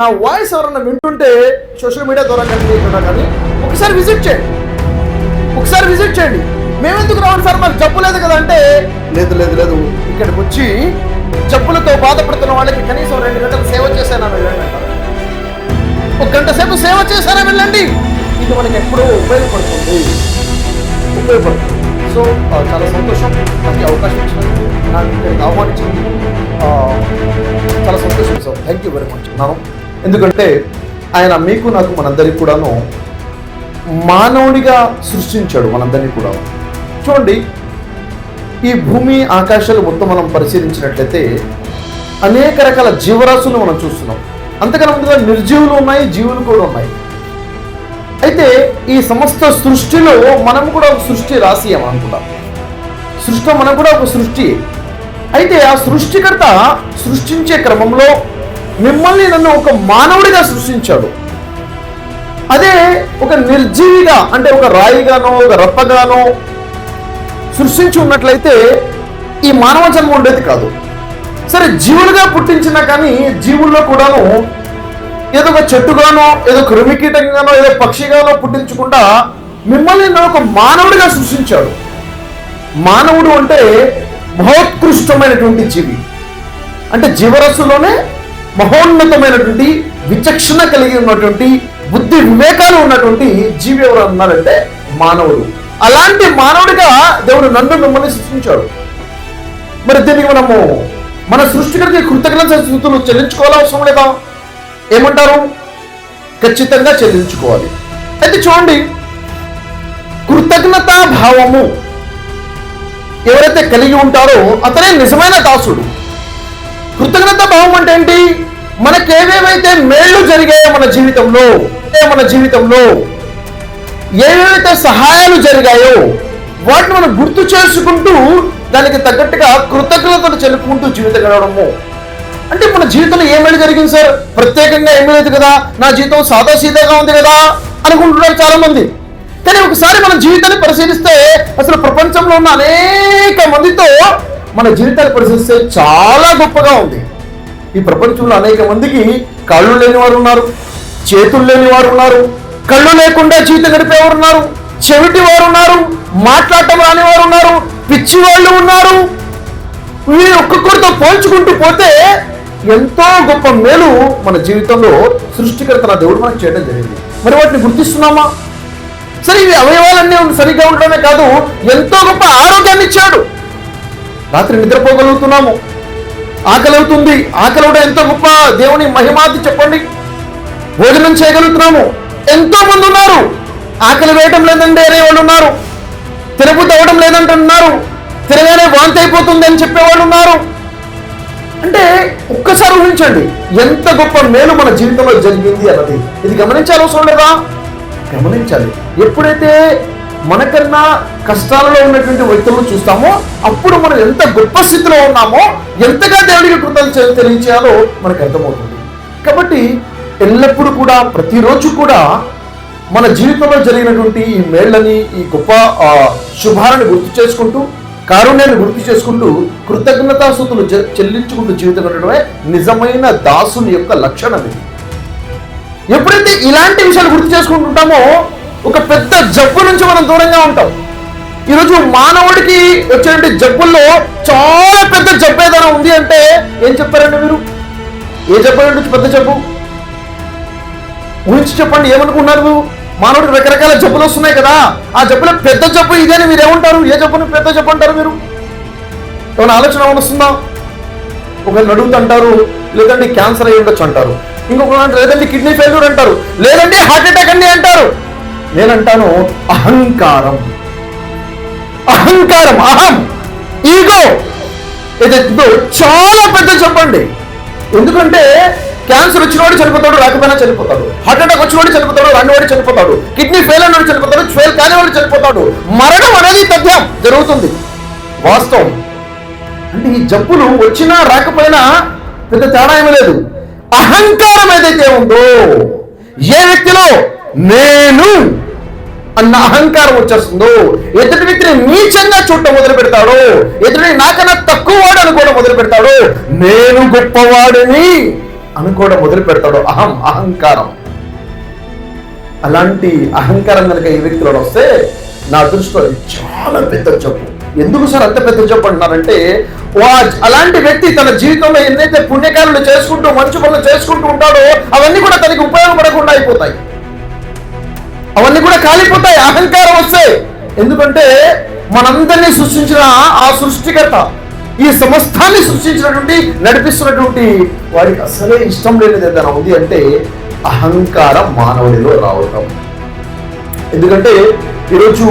నా వాయిస్ ఎవరన్నా వింటుంటే సోషల్ మీడియా ద్వారా కనిపించకుండా కానీ ఒకసారి విజిట్ చేయండి. ఒకసారి విజిట్ చేయండి. మేమెందుకు రావాలి సార్? మాకు జబ్బు లేదు కదా అంటే? లేదు లేదు లేదు. ఇక్కడికి వచ్చి జబ్బులతో బాధపడుతున్న వాళ్ళకి కనీసం రెండు గంటలు సేవ చేశాను వెళ్ళండి ఒక గంట సేపు సేవ చేశారా వెళ్ళండి. ఇది మనకి ఎప్పుడూ ఉపయోగపడుతుంది. ఉపయోగపడుతుంది. సో చాలా సంతోషం. నాకు అవకాశం ఇచ్చినందుకు నాకు ఇక్కడికి చాలా సంతోషం sir. Thank you very much నాను ఎందుకంటే ఆయన మీకు నాకు మనందరికి కూడాను మానవుడిగా సృష్టించాడు మనందరినీ కూడా చూడండి ఈ భూమి ఆకాశాలు మొత్తం మనం పరిశీలించినట్లయితే అనేక రకాల జీవరాశులు మనం చూస్తున్నాం. అంతకన్నా ముందుగా నిర్జీవులు ఉన్నాయి జీవులు కూడా ఉన్నాయి. అయితే ఈ సమస్త సృష్టిలో మనం కూడా ఒక సృష్టి రాసి అనుకుంటాం. సృష్టి మనం కూడా ఒక సృష్టి. అయితే ఆ సృష్టికర్త సృష్టించే క్రమంలో మిమ్మల్ని నన్ను ఒక మానవుడిగా సృష్టించాడు. అదే ఒక నిర్జీవిగా అంటే ఒక రాయిగానో ఒక రప్పగానో సృష్టించి ఉన్నట్లయితే ఈ మానవ జన్మ ఉండేది కాదు. సరే జీవులుగా పుట్టించినా కానీ జీవుల్లో కూడాను ఏదో ఒక చెట్టుగానో ఏదో క్రిమికీటంగానో ఏదో పక్షిగానో పుట్టించకుండా మిమ్మల్ని నేను ఒక మానవుడిగా సృష్టించాడు. మానవుడు అంటే మహోత్కృష్టమైనటువంటి జీవి. అంటే జీవరస్సులోనే మహోన్నతమైనటువంటి విచక్షణ కలిగి ఉన్నటువంటి బుద్ధి వివేకాలు ఉన్నటువంటి జీవి ఎవరు అన్నారంటే మానవుడు. అలాంటి మానవుడిగా దేవుడు నన్ను మిమ్మల్ని సృష్టించాడు. మరి దీనికి మనము మన సృష్టికరికి కృతజ్ఞత స్థుతులు చెల్లించుకోవాలా అవసరం లేదా? ఏమంటారు? ఖచ్చితంగా చెల్లించుకోవాలి. అయితే చూడండి కృతజ్ఞతా భావము ఎవరైతే కలిగి ఉంటారో అతనే నిజమైన దాసుడు. కృతజ్ఞత భావం అంటే ఏంటి? మనకి ఏవేవైతే మేళ్ళు జరిగాయో మన జీవితంలో మన జీవితంలో ఏవేవైతే సహాయాలు జరిగాయో వాటిని మనం గుర్తు చేసుకుంటూ దానికి తగ్గట్టుగా కృతజ్ఞతలు చెల్లుకుంటూ జీవితం గడవడము. అంటే మన జీవితంలో ఏమైనా జరిగింది సార్? ప్రత్యేకంగా ఏమీ లేదు కదా? నా జీవితం సాదా సీదాగా ఉంది కదా? అనుకుంటున్నారు చాలా మంది కానీ ఒకసారి మన జీవితాన్ని పరిశీలిస్తే అసలు ప్రపంచంలో ఉన్న అనేక మందితో మన జీవితాన్ని పరిశీలిస్తే చాలా గొప్పగా ఉంది. ఈ ప్రపంచంలో అనేక మందికి కళ్ళు లేని వారు ఉన్నారు చేతులు లేని వారు ఉన్నారు కళ్ళు లేకుండా జీవితం గడిపేవారు ఉన్నారు చెవిటి వారు ఉన్నారు మాట్లాడటం రాని వారు ఉన్నారు పిచ్చి వాళ్ళు ఉన్నారు. వీరు ఒక్కొక్కరితో పోల్చుకుంటూ పోతే ఎంతో గొప్ప మేలు మన జీవితంలో సృష్టికర్త నా దేవుడు మనకు చేయడం జరిగింది. మరి వాటిని గుర్తిస్తున్నామా? సరే ఇవి అవయవాలన్నీ సరిగ్గా ఉండడమే కాదు ఎంతో గొప్ప ఆరోగ్యాన్ని ఇచ్చాడు. రాత్రి నిద్రపోగలుగుతున్నాము. ఆకలి అవుతుంది ఆకలి అవడం ఎంత గొప్ప దేవుని మహిమాతి చెప్పండి. భోజనం చేయగలుగుతున్నాము. ఎంతో మంది ఉన్నారు. ఆకలి వేయటం లేదండి అనే వాళ్ళు ఉన్నారు. తినబుద్ధి అవ్వడం లేదంటున్నారు తినగానే వాంతి అయిపోతుంది అని చెప్పేవాళ్ళు ఉన్నారు. అంటే ఒక్కసారి ఊహించండి. ఎంత గొప్ప మేలు మన జీవితంలో జరిగింది అన్నది. ఇది గమనించాల్సిన అవసరం లేదా గమనించాలి. ఎప్పుడైతే మనకన్నా కష్టాలలో ఉన్నటువంటి వ్యక్తులను చూస్తామో అప్పుడు మనం ఎంత గొప్ప స్థితిలో ఉన్నామో ఎంతగా దేవుడికి కృతజ్ఞతలు తెలియచేయాలో మనకు అర్థమవుతుంది. కాబట్టి ఎల్లప్పుడూ కూడా ప్రతిరోజు కూడా మన జీవితంలో జరిగినటువంటి ఈ మేళ్ళని ఈ గొప్ప శుభాలను గుర్తు చేసుకుంటూ కారుణ్యాన్ని గుర్తు చేసుకుంటూ కృతజ్ఞతాసుతులు చె- చెల్లించుకుంటూ జీవితం గడపడమే నిజమైన దాసుని యొక్క లక్షణం ఇది. ఎప్పుడైతే ఇలాంటి విషయాలు గుర్తు చేసుకుంటుంటామో ఒక పెద్ద జబ్బు నుంచి మనం దూరంగా ఉంటాం. ఈరోజు మానవుడికి వచ్చేటువంటి జబ్బుల్లో చాలా పెద్ద జబ్బు ఏదైనా ఉంది అంటే ఏం చెప్పారండి మీరు? ఏ జబ్బు పెద్ద జబ్బు? ఊహించి చెప్పండి ఏమనుకున్నారు మానవుడికి రకరకాల జబ్బులు వస్తున్నాయి కదా. ఆ జబ్బులో పెద్ద జబ్బు ఇదే అని మీరు ఏమంటారు? ఏ జబ్బును పెద్ద జబ్బు అంటారు మీరు? ఏమైనా ఆలోచన ఏమైనా వస్తుందా ఒకరిని అంటారు లేదంటే క్యాన్సర్ అయ్యి ఉండొచ్చు అంటారు ఇంకొకరు లేదండి కిడ్నీ ఫెయిల్యూర్ అంటారు లేదండి హార్ట్ అటాక్ అండి అంటారు. నేనంటాను అహంకారం. అహంకారం అహం ఈగో. ఇది చాలా పెద్ద చెప్పండి. ఎందుకంటే క్యాన్సర్ వచ్చినవాడు చనిపోతాడు రాకపోయినా చనిపోతాడు. హార్ట్ అటాక్ వచ్చినవాడు చనిపోతాడు రానివాడు చనిపోతాడు. కిడ్నీ ఫెయిల్ అయినవాడు చనిపోతాడు ఫెయిల్ కానివాడు చనిపోతాడు. మరణం అనేది తథ్యం జరుగుతుంది. వాస్తవం. అంటే ఈ జబ్బులు వచ్చినా రాకపోయినా పెద్ద తేడా ఏమీ లేదు. అహంకారం ఏదైతే ఉందో ఏ వ్యక్తిలో నేను అన్న అహంకారం వచ్చేస్తుందో ఎదుటి వ్యక్తిని నీచంగా చూడటం మొదలు పెడతాడు ఎదుటి నాకన్నా తక్కువ వాడు అనుకోవడం మొదలు పెడతాడు నేను గొప్పవాడిని అనుకోవడం మొదలు పెడతాడో అహం అహంకారం. అలాంటి అహంకారం కనుక ఈ వ్యక్తిలో వస్తే నా దృష్టిలో చాలా పెద్ద జబ్బు. ఎందుకు సార్ అంత పెద్ద జబ్బు అంటున్నారంటే వా- అలాంటి వ్యక్తి తన జీవితంలో ఎన్నైతే పుణ్యకారులు చేసుకుంటూ మంచి పనులు చేసుకుంటూ ఉంటాడో అవన్నీ కూడా తనకి ఉపయోగపడకుండా అయిపోతాయి. అవన్నీ కూడా కాలిపోతాయి అహంకారం వస్తాయి ఎందుకంటే మనందరినీ సృష్టించిన ఆ సృష్టికర్త ఈ సమస్తాన్ని సృష్టించినటువంటి నడిపిస్తున్నటువంటి వారికి అసలే ఇష్టం లేనిది ఏదైనా ఉంది అంటే అహంకారం మానవుడిలో రావటం. ఎందుకంటే ఈరోజు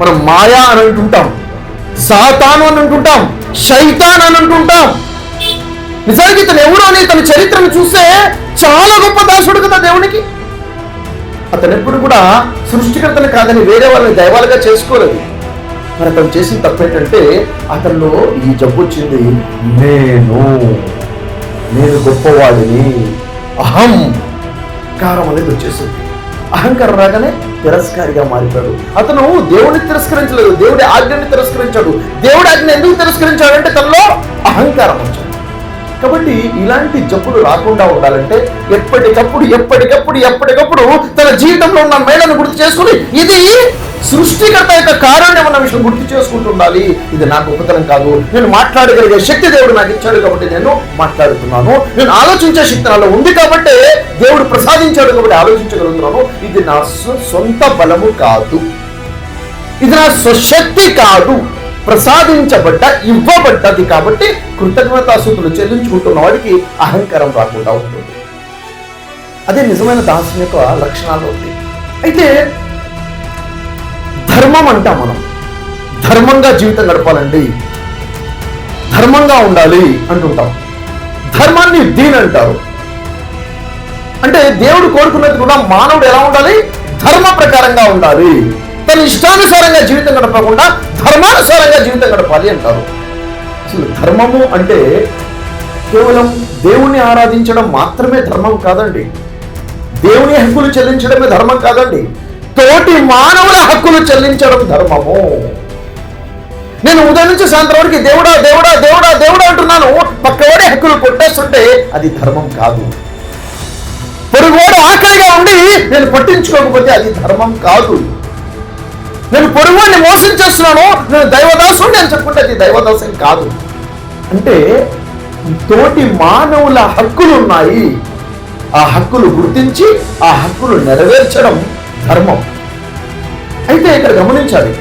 మనం మాయా అని అంటుంటాం సాతాను అని అంటుంటాం శైతాన్ అని అంటుంటాం. నిజానికి ఇతను ఎవరు అని తన చరిత్రను చూస్తే చాలా గొప్ప దాసుడు కదా దేవునికి. అతను ఎప్పుడు కూడా సృష్టికర్తను కాదని వేరే వాళ్ళని దైవాలుగా చేసుకోలేదు. మరి అతను చేసిన తప్పు ఏంటంటే అతనిలో ఈ జబ్బు వచ్చింది నేను నేను గొప్పవాడిని. అహం! కారం అనేది వచ్చేసింది. అహంకారం రాగానే తిరస్కారిగా మారిపోయాడు. అతను దేవుడిని తిరస్కరించలేదు దేవుడి ఆజ్ఞని తిరస్కరించాడు. దేవుడి ఆజ్ఞ ఎందుకు తిరస్కరించాడంటే తనలో అహంకారం వచ్చాడు కాబట్టి ఇలాంటి జబ్బులు రాకుండా ఉండాలంటే ఎప్పటికప్పుడు ఎప్పటికప్పుడు ఎప్పటికప్పుడు తన జీవితంలో ఉన్న మేళను గుర్తు చేసుకుని ఇది సృష్టికర్త యొక్క కారణం అన్న విషయం గుర్తు చేసుకుంటూ ఉండాలి. ఇది నాకు ఉపతనం కాదు. నేను మాట్లాడగలిగే శక్తి దేవుడు నాకు ఇచ్చాడు కాబట్టి నేను మాట్లాడుతున్నాను. నేను ఆలోచించే శక్తి నాలో ఉంది కాబట్టి దేవుడు ప్రసాదించాడు కాబట్టి ఆలోచించగలుగుతున్నాను. ఇది నా సొంత బలము కాదు. ఇది నా స్వశక్తి కాదు. ప్రసాదించబడ్డ ఇవ్వబడ్డది కాబట్టి కృతజ్ఞతాసుతులు చెల్లించుకుంటున్న వాడికి అహంకారం రాకుండా ఉంటుంది. అదే నిజమైన దాసం యొక్క లక్షణాలు ఉంది అయితే ధర్మం అంటాం మనం. ధర్మంగా జీవితం గడపాలండి. ధర్మంగా ఉండాలి అంటుంటాం. ధర్మాన్ని దీని అంటారు. అంటే దేవుడు కోరుకున్నది కూడా మానవుడు ఎలా ఉండాలి? ధర్మ ప్రకారంగా ఉండాలి. తన ఇష్టానుసారంగా జీవితం గడపకుండా ధర్మానుసారంగా జీవితం గడపాలి అంటారు. అసలు ధర్మము అంటే కేవలం దేవుణ్ణి ఆరాధించడం మాత్రమే ధర్మం కాదండి. దేవుని హక్కులు చెల్లించడమే ధర్మం కాదండి. తోటి మానవుల హక్కులు చెల్లించడం ధర్మము. నేను ఉదయం నుంచి సాయంత్రం వరకు దేవుడా దేవుడా దేవుడా దేవుడా అంటున్నాను. పక్కవాడే హక్కులు కొట్టేస్తుంటే అది ధర్మం కాదు. పొరుగువాడు ఆకలిగా ఉండి నేను పట్టించుకోకపోతే అది ధర్మం కాదు. నేను పొరుగుని మోసం చేస్తున్నాను నేను దైవదాసుని నేను చెప్పుకుంటే అది దైవదాసం కాదు. అంటే తోటి మానవుల హక్కులు ఉన్నాయి. ఆ హక్కులు గుర్తించి ఆ హక్కులు నెరవేర్చడం ధర్మం. అయితే ఇక్కడ గమనించాలి.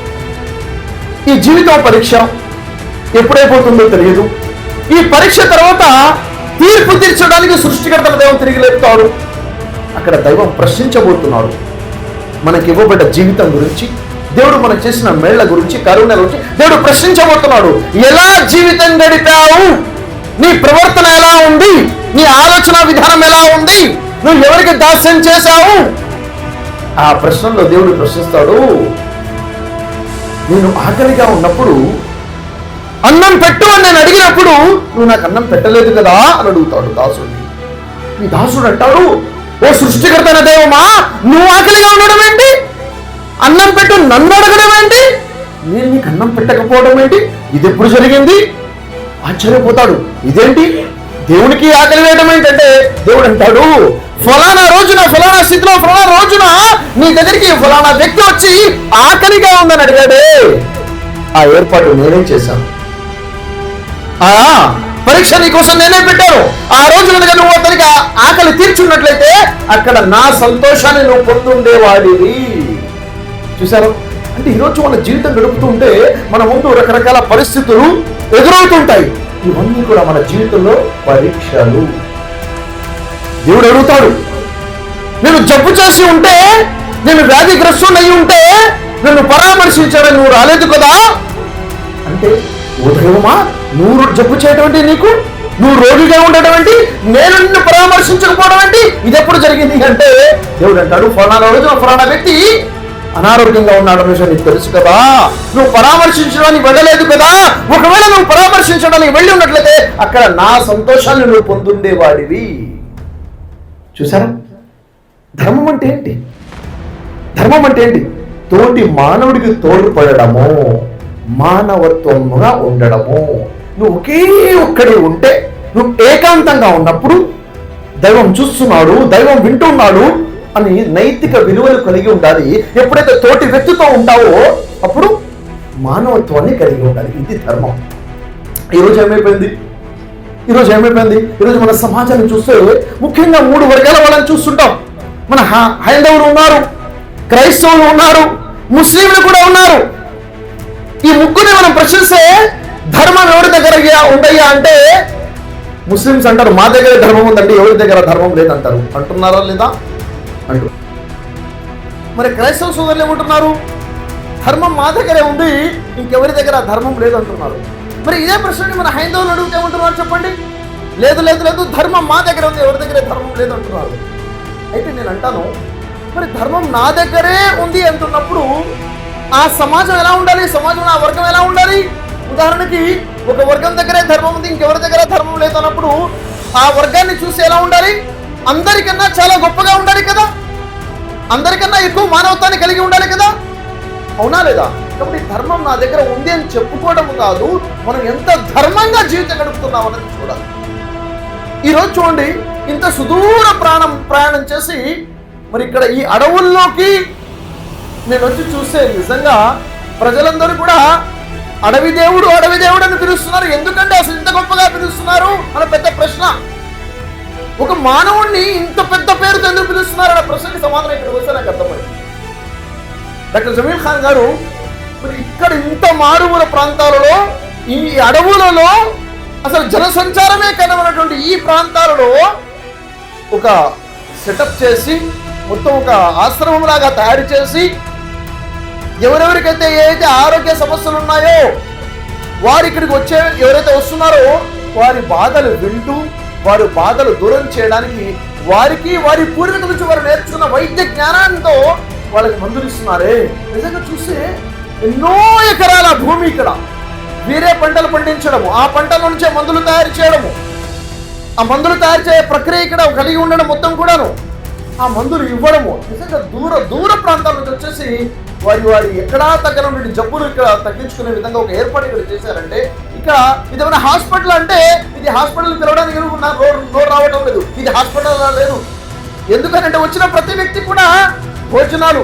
ఈ జీవితం పరీక్ష ఎప్పుడైపోతుందో తెలియదు. ఈ పరీక్ష తర్వాత తీర్పు తీర్చడానికి సృష్టికర్తల దైవం తిరిగి లేపుతాడు అక్కడ దైవం ప్రశ్నించబోతున్నాడు మనకి ఇవ్వబడ్డ జీవితం గురించి దేవుడు మనం చేసిన మేళ్ళ గురించి కరుణ గురించి దేవుడు ప్రశ్నించబోతున్నాడు. ఎలా జీవితం గడిపావు? నీ ప్రవర్తన ఎలా ఉంది? నీ ఆలోచన విధానం ఎలా ఉంది? నువ్వు ఎవరికి దాస్యం చేశావు? ఆ ప్రశ్నలో దేవుడు ప్రశ్నిస్తాడు నేను ఆకలిగా ఉన్నప్పుడు అన్నం పెట్టు అని నేను అడిగినప్పుడు నువ్వు నాకు అన్నం పెట్టలేదు కదా? అని అడుగుతాడు దాసుడిని ఈ దాసుడు అంటాడు ఓ సృష్టికర్తన దేవమా నువ్వు ఆకలిగా ఉండడం ఏంటి? అన్నం పెట్టు నన్ను అడగడం ఏంటి? నేను నీకు అన్నం పెట్టకపోవడం ఏంటి? ఇది ఎప్పుడు జరిగింది? ఆశ్చర్యపోతాడు. ఇదేంటి? దేవునికి ఆకలి వేయడం ఏంటంటే దేవుడు అంటాడు ఫలానా రోజున ఫలానా స్థితిలో ఫలానా రోజున నీ దగ్గరికి ఫలానా వ్యక్తి వచ్చి ఆకలిగా ఉందని అడిగాడే. ఆ ఏర్పాటు నేనే చేశాను? ఆ పరీక్ష నీకోసం నేనే పెట్టాను? ఆ రోజు కనుక నువ్వు అతనికి ఆకలి తీర్చున్నట్లయితే అక్కడ నా సంతోషాన్ని నువ్వు పొందుండేవాడివి. చూసారు అంటే ఈరోజు మన జీవితం గడుపుతూ ఉంటే మన ముందు రకరకాల పరిస్థితులు ఎదురవుతుంటాయి ఇవన్నీ కూడా మన జీవితంలో పరీక్షలు. దేవుడు అడుగుతాడు నేను జబ్బు చేసి ఉంటే నేను వ్యాధిగ్రస్తుని అయి ఉంటే నన్ను పరామర్శించాడని నువ్వు రాలేదు కదా? అంటే ఉదయమా నువ్వు జబ్బు చేయటం అంటే నీకు? నువ్వు రోగిగా ఉండటం ఏంటి? నేను నిన్ను పరామర్శించకపోవడం ఏంటి? ఇది ఎప్పుడు జరిగింది అంటే దేవుడు అంటాడు ఫలానా రోజున ఫలానా వ్యక్తి అనారోగ్యంగా ఉన్నాడు అనే విషయం నీకు తెలుసు కదా. నువ్వు పరామర్శించడానికి వెళ్ళలేదు కదా. ఒకవేళ నువ్వు పరామర్శించడానికి వెళ్ళి ఉన్నట్లయితే అక్కడ నా సంతోషాన్ని నువ్వు పొందుండేవాడివి. చూసారా? ధర్మం అంటే ఏంటి? ధర్మం అంటే ఏంటి? తోటి మానవుడికి తోడ్పడము మానవత్వముగా ఉండడము. నువ్వు ఒకే ఒక్కడే ఉంటే నువ్వు ఏకాంతంగా ఉన్నప్పుడు దైవం చూస్తున్నాడు దైవం వింటున్నాడు అని నైతిక విలువలు కలిగి ఉండాలి. ఎప్పుడైతే తోటి వ్యక్తితో ఉంటావో అప్పుడు మానవత్వాన్ని కలిగి ఉండాలి. ఇది ధర్మం. ఈరోజు ఏమైపోయింది? ఈరోజు ఏమైపోయింది? ఈరోజు మన సమాజాన్ని చూస్తే ముఖ్యంగా మూడు వర్గాల వాళ్ళని చూస్తుంటాం. మన హ- హైందవులు ఉన్నారు క్రైస్తవులు ఉన్నారు ముస్లింలు కూడా ఉన్నారు. ఈ ముగ్గురిని మనం ప్రశ్నిస్తే ధర్మం ఎవరి దగ్గర ఉండయ్యా అంటే ముస్లిమ్స్ అంటారు మా దగ్గర ధర్మం ఉందండి ఎవరి దగ్గర ధర్మం లేదంటారు. అంటున్నారా లేదా? మరి క్రైస్తవ సోదరులు ఏమంటున్నారు? ధర్మం మా దగ్గరే ఉంది ఇంకెవరి దగ్గర ధర్మం లేదు అంటున్నారు మరి ఇదే ప్రశ్నని మన హైందవులు అడిగితే ఏమంటున్నారు చెప్పండి? లేదు లేదు లేదు ధర్మం మా దగ్గర ఉంది ఎవరి దగ్గర ధర్మం లేదు అంటున్నారు అయితే నేను అంటాను మరి ధర్మం నా దగ్గరే ఉంది అంటున్నప్పుడు ఆ సమాజం ఎలా ఉండాలి? సమాజంలో ఆ వర్గం ఎలా ఉండాలి? ఉదాహరణకి ఒక వర్గం దగ్గరే ధర్మం ఉంది ఇంకెవరి దగ్గర అందరికన్నా చాలా గొప్పగా ఉండాలి కదా? అందరికన్నా ఎక్కువ మానవత్వాన్ని కలిగి ఉండాలి కదా? అవునా లేదా? కాబట్టి ధర్మం నా దగ్గర ఉంది అని చెప్పుకోవడం కాదు మనం ఎంత ధర్మంగా జీవితం గడుపుతున్నాం అనేది చూడాలి. ఈరోజు చూడండి ఇంత సుదూర ప్రాణం ప్రయాణం చేసి మరి ఇక్కడ ఈ అడవుల్లోకి నేను వచ్చి చూస్తే నిజంగా ప్రజలందరూ కూడా అడవి దేవుడు అడవి దేవుడు అని పిలుస్తున్నారు. ఎందుకంటే అసలు ఇంత గొప్పగా పిలుస్తున్నారు? మన పెద్ద ప్రశ్న. ఒక మానవుణ్ణి ఇంత పెద్ద పేరుతో ఎందుకు పిలుస్తున్నారు అన్న ప్రశ్నకి సమాధానం ఇక్కడికి వస్తే నాకు అర్థమైంది. డాక్టర్ జమీల్ ఖాన్ గారు మరి ఇక్కడ ఇంత మారుమూల ప్రాంతాలలో ఈ అడవులలో అసలు జనసంచారమే కనబడినటువంటి ఈ ప్రాంతాలలో ఒక సెటప్ చేసి మొత్తం ఒక ఆశ్రమం లాగా తయారు చేసి ఎవరెవరికైతే ఏదైతే ఆరోగ్య సమస్యలు ఉన్నాయో వారు ఇక్కడికి వచ్చే ఎవరైతే వస్తున్నారో వారి బాధలు వింటూ వారి బాధలు దూరం చేయడానికి వారికి వారి పూర్వీకుల నుంచి వారు నేర్చుకున్న వైద్య జ్ఞానంతో వాళ్ళకి మందులు ఇస్తున్నారే. నిజంగా చూస్తే ఎన్నో ఎకరాల భూమి ఇక్కడ. వీరే పంటలు పండించడము ఆ పంటల నుంచే మందులు తయారు చేయడము ఆ మందులు తయారు చేసే ప్రక్రియ ఇక్కడ కలిగి ఉండడం మొత్తం కూడాను ఆ మందులు ఇవ్వడము. నిజంగా దూర దూర ప్రాంతాల నుంచి వచ్చేసి వారి వారి ఎక్కడా తగ్గన నుండి జబ్బులు ఇక్కడ తగ్గించుకునే విధంగా ఒక ఏర్పాటు ఇక్కడ చేశారంటే ఇంకా ఇది ఏమైనా హాస్పిటల్ అంటే ఇది హాస్పిటల్ పిలవడానికి ఎవరు రావడం లేదు. ఇది హాస్పిటల్ లేదు. ఎందుకంటే వచ్చిన ప్రతి వ్యక్తి కూడా భోజనాలు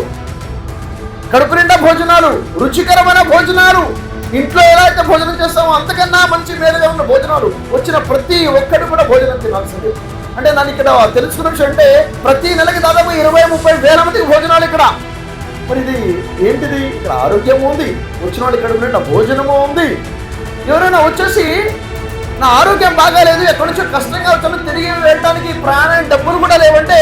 కడుపు నిండా భోజనాలు రుచికరమైన భోజనాలు ఇంట్లో ఎలా అయితే భోజనం చేస్తామో అంతకన్నా మంచి మేలుగా ఉన్న భోజనాలు వచ్చిన ప్రతి ఒక్కటి కూడా భోజనం తినాల్సిందే. అంటే నన్ను ఇక్కడ తెలుసుకున్న విషయం అంటే ప్రతి నెలకి దాదాపు ఇరవై ముప్పై వేల మందికి భోజనాలు ఇక్కడ. మరి ఇది ఏంటిది? ఇక్కడ ఆరోగ్యము ఉంది. వచ్చిన వాళ్ళు ఇక్కడ భోజనము ఉంది. ఎవరైనా వచ్చేసి నా ఆరోగ్యం బాగాలేదు ఎక్కడి నుంచో కష్టంగా వచ్చాను తిరిగి వెళ్ళడానికి ప్రయాణం డబ్బులు కూడా లేవంటే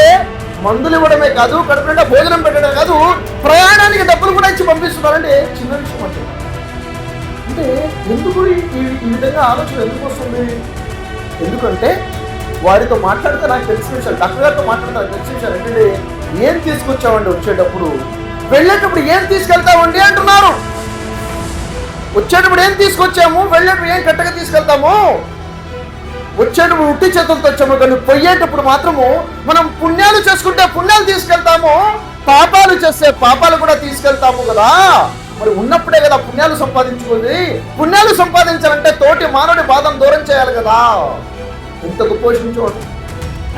మందులు ఇవ్వడమే కాదు కడుపు నిండా భోజనం పెట్టడం కాదు ప్రయాణానికి డబ్బులు కూడా ఇచ్చి పంపిస్తున్నారంటే చిన్న విషయం అంటే అంటే ఎందుకు ఈ ఈ విధంగా ఆలోచన ఎందుకు వస్తుంది? ఎందుకంటే వారితో మాట్లాడితే నాకు తెలిసిన విషయాలు డాక్టర్ గారితో మాట్లాడితే నాకు తెలిసిన విషయాలు ఏంటంటే ఏం తీసుకొచ్చామండి వచ్చేటప్పుడు? వెళ్ళేటప్పుడు ఏం తీసుకెళ్తామండి అంటున్నారు. వచ్చేటప్పుడు ఏం తీసుకొచ్చాము? వెళ్ళేటప్పుడు ఏం కట్టగా తీసుకెళ్తాము? వచ్చేటప్పుడు ఉట్టి చేతులతో వచ్చాము కానీ పోయేటప్పుడు మాత్రము మనం పుణ్యాలు చేసుకుంటే పుణ్యాలు తీసుకెళ్తాము పాపాలు చేస్తే పాపాలు కూడా తీసుకెళ్తాము కదా. మరి ఉన్నప్పుడే కదా పుణ్యాలు సంపాదించుకుంది. పుణ్యాలు సంపాదించాలంటే తోటి మానవుడి బాధను దూరం చేయాలి కదా. ఇంత పోషించోడు.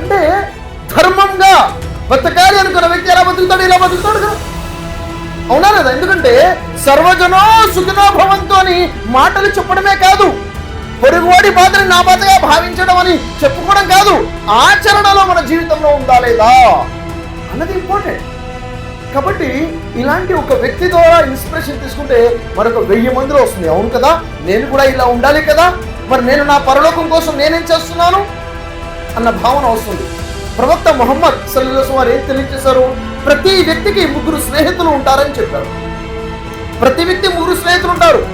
అంటే ధర్మంగా బతకాలి అనుకున్న వ్యక్తి ఎలా బతుకుతాడు? ఇలా బతుకుతాడు కదా అవునా లేదా? ఎందుకంటే సర్వజనో సుఖినో భవంతు అని మాటలు చెప్పడమే కాదు. పొరుగువాడి బాధని నా బాధగా భావించడం అని చెప్పుకోవడం కాదు. ఆచరణలో మన జీవితంలో ఉందా లేదా? అన్నది ఇంపార్టెంట్ కాబట్టి ఇలాంటి ఒక వ్యక్తి ద్వారా ఇన్స్పిరేషన్ తీసుకుంటే మరొక వెయ్యి మందిలో వస్తుంది. అవును కదా? నేను కూడా ఇలా ఉండాలి కదా? మరి నేను నా పరలోకం కోసం నేనేం చేస్తున్నాను? అన్న భావన వస్తుంది. ప్రవక్త మొహమ్మద్ సల్లీస్ వారు ఏం తెలియజేశారు? ప్రతి వ్యక్తికి ముగ్గురు స్నేహితులు ఉంటారని చెప్పారు. ప్రతి వ్యక్తి ముగ్గురు స్నేహితులు ఉంటారు.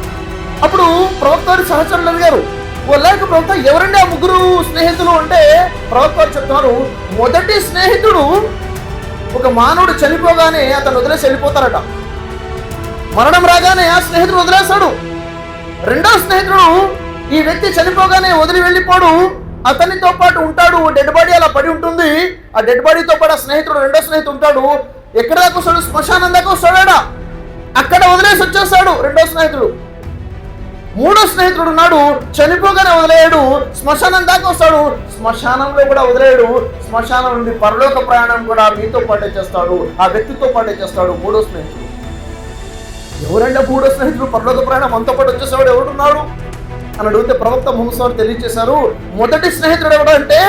అప్పుడు ప్రవక్త సహచరులు అడిగారు ఓ లేక ప్రవక్త ఎవరండి ఆ ముగ్గురు స్నేహితులు? అంటే ప్రవక్త వారు చెప్తున్నారు మొదటి స్నేహితుడు ఒక మానవుడు చనిపోగానే అతను వదిలేసి వెళ్ళిపోతారట. మరణం రాగానే ఆ స్నేహితుడు వదిలేస్తాడు. రెండో స్నేహితుడు ఈ వ్యక్తి చనిపోగానే వదిలి వెళ్ళిపోడు. అతనితో పాటు ఉంటాడు డెడ్ బాడీ అలా పడి ఉంటుంది. ఆ డెడ్ బాడీతో పాటు ఆ స్నేహితుడు రెండో స్నేహితుడు ఉంటాడు. ఎక్కడ దాకా వస్తాడు? శ్మశానం దాకా వస్తాడా అక్కడ వదిలేసి వచ్చేస్తాడు రెండో స్నేహితుడు. మూడో స్నేహితుడు ఉన్నాడు చనిపోగానే వదిలేయడు శ్మశానం దాకా వస్తాడు. శ్మశానంలో కూడా వదిలేయడు శ్మశానం నుండి పరలోక ప్రయాణం కూడా మీతో పాటే చేస్తాడు ఆ వ్యక్తితో పాటే చేస్తాడు మూడో స్నేహితుడు. ఎవరంటే మూడో స్నేహితుడు? పరలోక ప్రయాణం అంతో పాటు వచ్చేసేవాడు ఎవడున్నాడు అని అడిగితే ప్రవక్త ముహమ్మద్ తెలియజేశారు. మొదటి స్నేహితుడు ఎవడంటే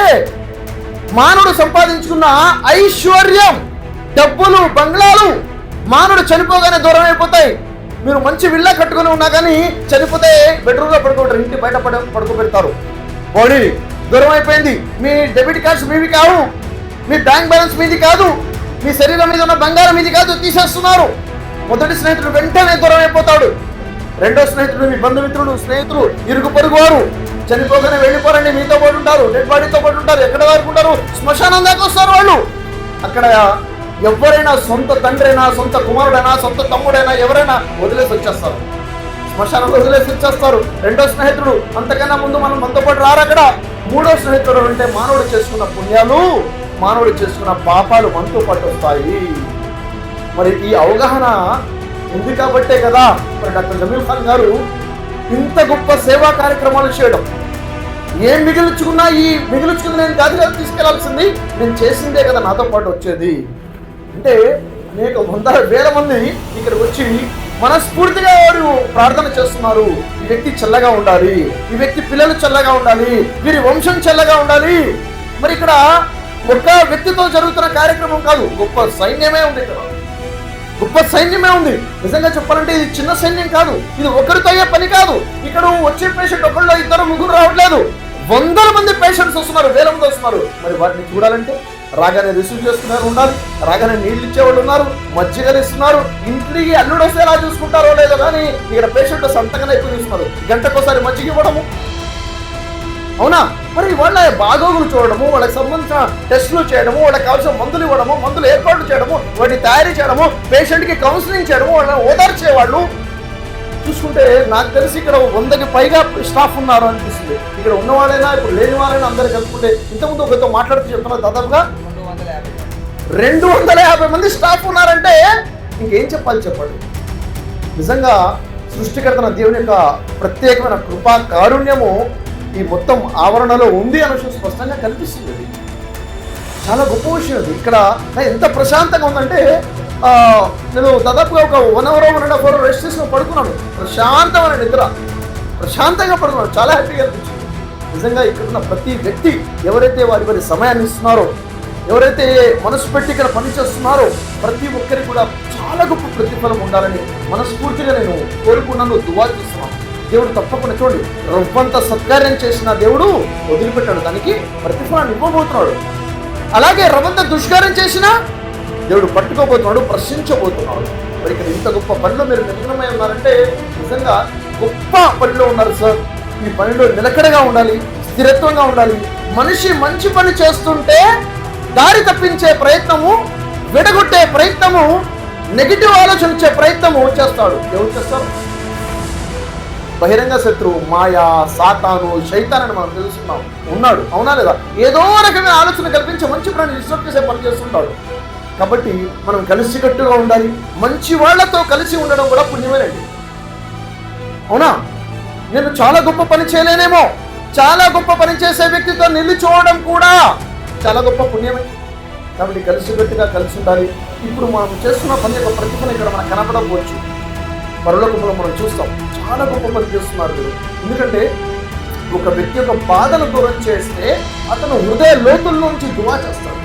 మానవుడు సంపాదించుకున్న ఐశ్వర్యం. డబ్బులు బంగ్లాలు మానవుడు చనిపోగానే దూరం అయిపోతాయి. మీరు మంచి విల్లా కట్టుకుని ఉన్నా కానీ చనిపోతే బెడ్రూమ్లో పడుకుంటారు ఇంటి బయట పడ పడుకోబెడతారు. బాడీ దూరం అయిపోయింది. మీ డెబిట్ కార్డ్స్ మీవి కావు. మీ బ్యాంక్ బ్యాలెన్స్ మీది కాదు. మీ శరీరం మీద ఉన్న బంగారం మీది కాదు. తీసేస్తున్నారు. మొదటి స్నేహితుడు వెంటనే దూరం అయిపోతాడు. రెండో స్నేహితుడు మీ బంధుమిత్రుడు స్నేహితులు ఇరుగు పొరుగు వారు. చనిపోగానే వెళ్ళిపోరండి మీతో పాటు ఉంటారు డెడ్ బాడీతో పాటు ఉంటారు ఎక్కడ వరకు ఉంటారు? శ్మశానం దాకా వస్తారు వాళ్ళు. అక్కడ ఎవరైనా సొంత తండ్రైనా సొంత కుమారుడైనా సొంత తమ్ముడైనా ఎవరైనా వదిలేసి వచ్చేస్తారు. శ్మశానంలో వదిలేసి వచ్చేస్తారు. రెండో స్నేహితుడు అంతకన్నా ముందు మనం మనతో పాటు రారు అక్కడ. మూడో స్నేహితుడు అంటే మానవుడు చేసుకున్న పుణ్యాలు మానవుడు చేసుకున్న పాపాలు మనతో పాటు వస్తాయి. మరి ఈ అవగాహన ఉంది కాబట్టే కదా మరి డాక్టర్ జమీల్ ఖాన్ గారు ఇంత గొప్ప సేవా కార్యక్రమాలు చేయడం. ఏం మిగిల్చుకున్నా ఈ మిగిల్చుకుంది నేను కాదు తీసుకెళ్ళాల్సింది నేను చేసిందే కదా నాతో పాటు వచ్చేది. అంటే అనేక వందల వేల మంది ఇక్కడికి వచ్చి మనస్ఫూర్తిగా వారు ప్రార్థన చేస్తున్నారు. ఈ వ్యక్తి చల్లగా ఉండాలి. ఈ వ్యక్తి పిల్లలు చల్లగా ఉండాలి. వీరి వంశం చల్లగా ఉండాలి. మరి ఇక్కడ ఒక్క వ్యక్తితో జరుగుతున్న కార్యక్రమం కాదు గొప్ప సైన్యమే ఉంది ఇక్కడ. గొప్ప సైన్యమే ఉంది. నిజంగా చెప్పాలంటే ఇది చిన్న సైన్యం కాదు. ఇది ఒకరితో అయ్యే పని కాదు. ఇక్కడ వచ్చే పేషెంట్ ఒకళ్ళు ఇద్దరు ముగ్గురు రావట్లేదు. వందల మంది పేషెంట్స్ వస్తున్నారు వేల మంది వస్తున్నారు. మరి వాటిని చూడాలంటే రాగానే రిసీవ్ చేసుకున్నారు ఉండాలి. రాగానే నీళ్ళు ఇచ్చేవాళ్ళు ఉన్నారు. మజ్జిగలు ఇస్తున్నారు. ఇంటికి అల్లుడు వస్తే ఎలా చూసుకుంటారో లేదో కానీ ఇక్కడ పేషెంట్ సంతకం ఎక్కువ చూస్తున్నారు. గంటకోసారి మజ్జిగ ఇవ్వడము. అవునా? మరి వాళ్ళ బాగోగులు చూడడము వాళ్ళకి సంబంధించిన టెస్టులు చేయడము వాళ్ళకి కావాల్సిన మందులు ఇవ్వడము మందులు ఏర్పాటు చేయడము వాటిని తయారు చేయడము పేషెంట్కి కౌన్సిలింగ్ చేయడము వాళ్ళని ఓదార్చేవాళ్ళు. చూసుకుంటే నాకు తెలిసి ఇక్కడ వందకి పైగా స్టాఫ్ ఉన్నారు అనిపిస్తుంది. ఇక్కడ ఉన్న వాళ్ళైనా ఇప్పుడు లేని వాళ్ళైనా అందరూ కలుపుకుంటే ఇంతకుముందు ఒకరితో మాట్లాడుతూ చెప్తున్నారు దాదాపుగా రెండు వందల యాభై మంది స్టాఫ్ ఉన్నారంటే ఇంకేం చెప్పాలి చెప్పండి. నిజంగా సృష్టికర్తన దేవుని యొక్క ప్రత్యేకమైన కృపా కారుణ్యము ఈ మొత్తం ఆవరణలో ఉంది అనే విషయం స్పష్టంగా కనిపిస్తుంది అది. చాలా గొప్ప విషయం అది. ఇక్కడ ఎంత ప్రశాంతంగా ఉందంటే నేను దాదాపుగా ఒక one hour one and half hour rest తీసుకుని పడుకున్నాను. ప్రశాంతమైన నిద్ర. ప్రశాంతంగా పడుకున్నాను. చాలా హ్యాపీగా అనిపించింది. నిజంగా ఇక్కడ ఉన్న ప్రతి వ్యక్తి ఎవరైతే వారి వారి సమయాన్ని ఇస్తున్నారో ఎవరైతే మనసు పెట్టి ఇక్కడ పనిచేస్తున్నారో ప్రతి ఒక్కరికి కూడా చాలా గొప్ప ప్రతిఫలం ఉండాలని మనస్ఫూర్తిగా నేను కోరుకున్నాను దువా చేస్తున్నాను. దేవుడు తప్పకుండా చూడండి రవ్వంత సత్కార్యం చేసిన దేవుడు వదిలిపెట్టాడు. దానికి ప్రతిఫలాన్ని ఇవ్వబోతున్నాడు. అలాగే రవంత దుష్కారం చేసినా దేవుడు పట్టుకోబోతున్నాడు ప్రశ్నించబోతున్నాడు. మరి ఇక్కడ ఇంత గొప్ప పనిలో మీరు నిమగ్నమై ఉన్నారంటే నిజంగా గొప్ప పనిలో ఉన్నారు సార్. ఈ పనిలో నిలకడగా ఉండాలి స్థిరత్వంగా ఉండాలి. మనిషి మంచి పని చేస్తుంటే దారి తప్పించే ప్రయత్నము విడగొట్టే ప్రయత్నము నెగిటివ్ ఆలోచన ఇచ్చే ప్రయత్నము చేస్తాడు. ఎవరు చేస్తారు? బహిరంగ శత్రువు మాయా సాతాను శైతాన్ అని మనం తెలుసుకున్నాం. ఉన్నాడు. అవునా లేదా? ఏదో రకమైన ఆలోచన కల్పించి మంచి ప్రాణి డిస్టర్బ్ చేసే పని చేస్తుంటాడు. కాబట్టి మనం కలిసికట్టుగా ఉండాలి. మంచి వాళ్ళతో కలిసి ఉండడం కూడా పుణ్యమేనండి. అవునా? నేను చాలా గొప్ప పని చేయలేనేమో. చాలా గొప్ప పని చేసే వ్యక్తితో నిలిచోవడం కూడా చాలా గొప్ప పుణ్యమే. కాబట్టి కలిసికట్టుగా కలిసి ఉండాలి. ఇప్పుడు మనం చేస్తున్న పని యొక్క ప్రతిఫలం ఇక్కడ మనకు కనపడకపోవచ్చు. పరలోకంలో మనం చూస్తాం. చాలా గొప్ప పని చేస్తున్నారు మీరు. ఎందుకంటే ఒక వ్యక్తి యొక్క బాధను దూరం చేస్తే అతను హృదయ లోతుల నుంచి దువా చేస్తాడు.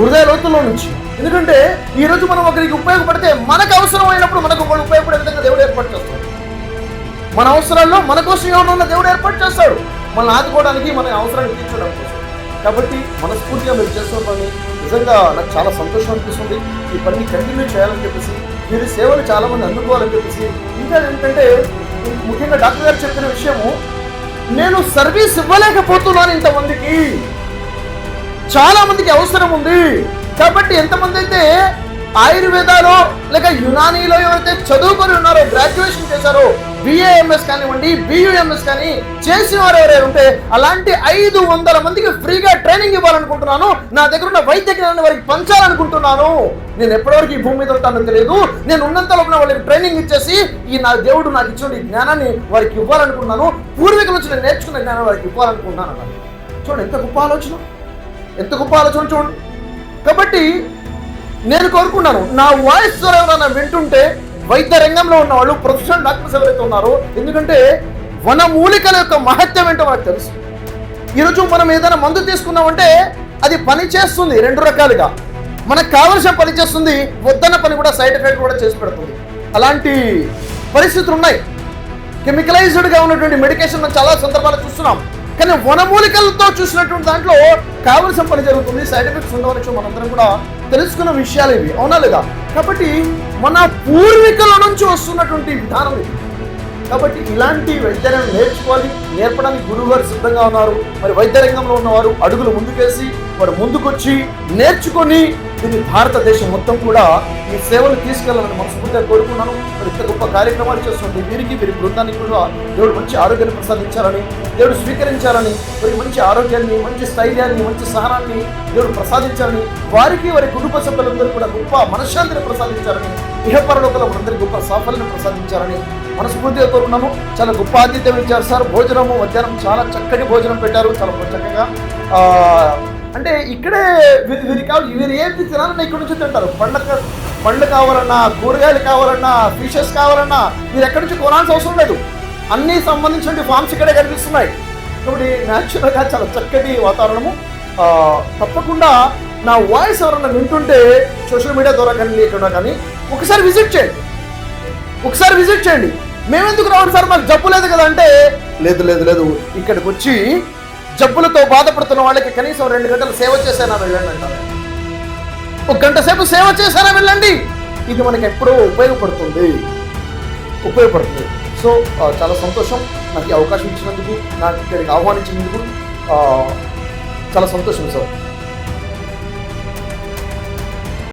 హృదయ లోతుల్లో నుంచి. ఎందుకంటే ఈ రోజు మనం ఒకరికి ఉపయోగపడితే మనకు అవసరమైనప్పుడు మనకు ఒకళ్ళు ఉపయోగపడే విధంగా దేవుడు ఏర్పాటు చేస్తాడు. మన అవసరాల్లో మన కోసం ఎవరు ఉన్న దేవుడు ఏర్పాటు చేస్తాడు. మనల్ని ఆదుకోవడానికి మన అవసరాన్ని తీర్చడం కోసం కాబట్టి మనస్ఫూర్తిగా మీరు చేస్తున్న పని నిజంగా నాకు చాలా సంతోషం అనిపిస్తుంది. ఈ పని కంటిన్యూ చేయాలని చెప్పేసి మీరు సేవలు చాలా మంది అందుకోవాలని తెలిసి ఇంకా ఏంటంటే ముఖ్యంగా డాక్టర్ గారు చెప్పిన విషయము నేను సర్వీస్ ఇవ్వలేకపోతున్నాను ఇంతమందికి. చాలా మందికి అవసరం ఉంది. కాబట్టి ఎంతమంది అయితే ఆయుర్వేదాలో లేక యునానీలో ఎవరైతే చదువుకొని ఉన్నారో గ్రాడ్యుయేషన్ చేశారో బిఏఎంఎస్ కానివ్వండి బియుఎంఎస్ కానీ చేసిన వారు ఎవరైనా ఉంటే అలాంటి ఐదు వందల మందికి ఫ్రీగా ట్రైనింగ్ ఇవ్వాలనుకుంటున్నాను. నా దగ్గర ఉన్న వైద్య జ్ఞానాన్ని వారికి పంచాలనుకుంటున్నాను. నేను ఎప్పటివరకు ఈ భూమి మీద ఉంటానో తెలియదు. నేను ఉన్నంత లోపల వాళ్ళకి ట్రైనింగ్ ఇచ్చేసి ఈ నా దేవుడు నాకు ఇచ్చిన ఈ జ్ఞానాన్ని వారికి ఇవ్వాలనుకుంటున్నాను. పూర్వీకుల నుంచి నేను నేర్చుకున్న జ్ఞానం వారికి ఇవ్వాలనుకుంటున్నాను. చూడండి ఎంత గొప్ప ఆలోచన. ఎంత గొప్ప ఆలోచన చూడండి. కాబట్టి నేను కోరుకున్నాను నా వాయిస్ ద్వారా ఎవరైనా వింటుంటే వైద్య రంగంలో ఉన్న వాళ్ళు ప్రొఫెషనల్ డాక్టర్స్ ఎవరైతే ఉన్నారో ఎందుకంటే వనమూలికల యొక్క మహత్యం ఏంటో మనకు తెలుసు. ఈరోజు మనం ఏదైనా మందు తీసుకున్నామంటే అది పని చేస్తుంది రెండు రకాలుగా. మనకు కావలసిన పని చేస్తుంది వద్దన్న పని కూడా సైడ్ ఎఫెక్ట్ కూడా చేసి పెడుతుంది. అలాంటి పరిస్థితులు ఉన్నాయి. కెమికలైజ్డ్గా ఉన్నటువంటి మెడికేషన్ చాలా సందర్భాలు చూస్తున్నాం. కానీ వనమూలికలతో చూసినటువంటి దాంట్లో కావలసిన పని జరుగుతుంది సైడ్ ఎఫెక్ట్స్ ఉండవచ్చు మనందరం కూడా తెలుసుకున్న విషయాలు ఇవి. అవునా లేదా? కాబట్టి మన పూర్వీకుల నుంచి వస్తున్నటువంటి విధానం ఇది. కాబట్టి ఇలాంటి వైద్యాలను నేర్చుకోవాలి. నేర్పడానికి గురువు గారు సిద్ధంగా ఉన్నారు. మరి వైద్య రంగంలో ఉన్నవారు అడుగులు ముందుకేసి వారు ముందుకొచ్చి నేర్చుకొని దీన్ని భారతదేశం మొత్తం కూడా ఈ సేవలు తీసుకెళ్ళాలని మనస్ఫూర్తిగా కోరుకున్నాను మరి ఇంత గొప్ప కార్యక్రమాలు చేస్తుంది వీరికి వీరి బృందానికి కూడా దేవుడు మంచి ఆరోగ్యాన్ని ప్రసాదించాలని దేవుడు స్వీకరించాలని మరి మంచి ఆరోగ్యాన్ని మంచి స్థైర్యాన్ని మంచి సహనాన్ని దేవుడు ప్రసాదించాలని వారికి వారి కుటుంబ సభ్యులందరూ కూడా గొప్ప మనశ్శాంతిని ప్రసాదించాలని ఇహపరలోకల మనందరికీ గొప్ప సాఫల్యం ప్రసాదించాలని మనస్ఫూర్తిగా కోరుకున్నాము. చాలా గొప్ప ఆతిథ్యం ఇచ్చారు సార్. భోజనము మధ్యాహ్నం చాలా చక్కటి భోజనం పెట్టారు. చాలా చక్కగా అంటే ఇక్కడే వీరి వీరి కావాలి వీరు ఏది తినాలన్నా ఇక్కడ నుంచి తింటారు. పండ్ల పండ్లు కావాలన్నా కూరగాయలు కావాలన్నా ఫిషెస్ కావాలన్నా మీరు ఎక్కడి నుంచి కొనాల్సిన అవసరం లేదు. అన్ని సంబంధించిన ఫార్మ్స్ ఇక్కడే కనిపిస్తున్నాయి. కాబట్టి న్యాచురల్గా చాలా చక్కటి వాతావరణము. తప్పకుండా నా వాయిస్ ఎవరన్నా వింటుంటే సోషల్ మీడియా ద్వారా కానీ లేకుండా కానీ ఒకసారి విజిట్ చేయండి. ఒకసారి విజిట్ చేయండి. మేమెందుకు రావాలి సార్? మాకు జబ్బు లేదు కదా అంటే? లేదు లేదు లేదు. ఇక్కడికి వచ్చి జబ్బులతో బాధపడుతున్న వాళ్ళకి కనీసం రెండు గంటలు సేవ చేశానా వెళ్ళండి అంటారు. ఒక గంట సేపు సేవ చేశానా వెళ్ళండి? ఇది మనకి ఎప్పుడో ఉపయోగపడుతుంది. ఉపయోగపడుతుంది. సో చాలా సంతోషం. నాకు ఈ అవకాశం ఇచ్చినందుకు నాకు ఇక్కడికి ఆహ్వానించినందుకు చాలా సంతోషం సార్.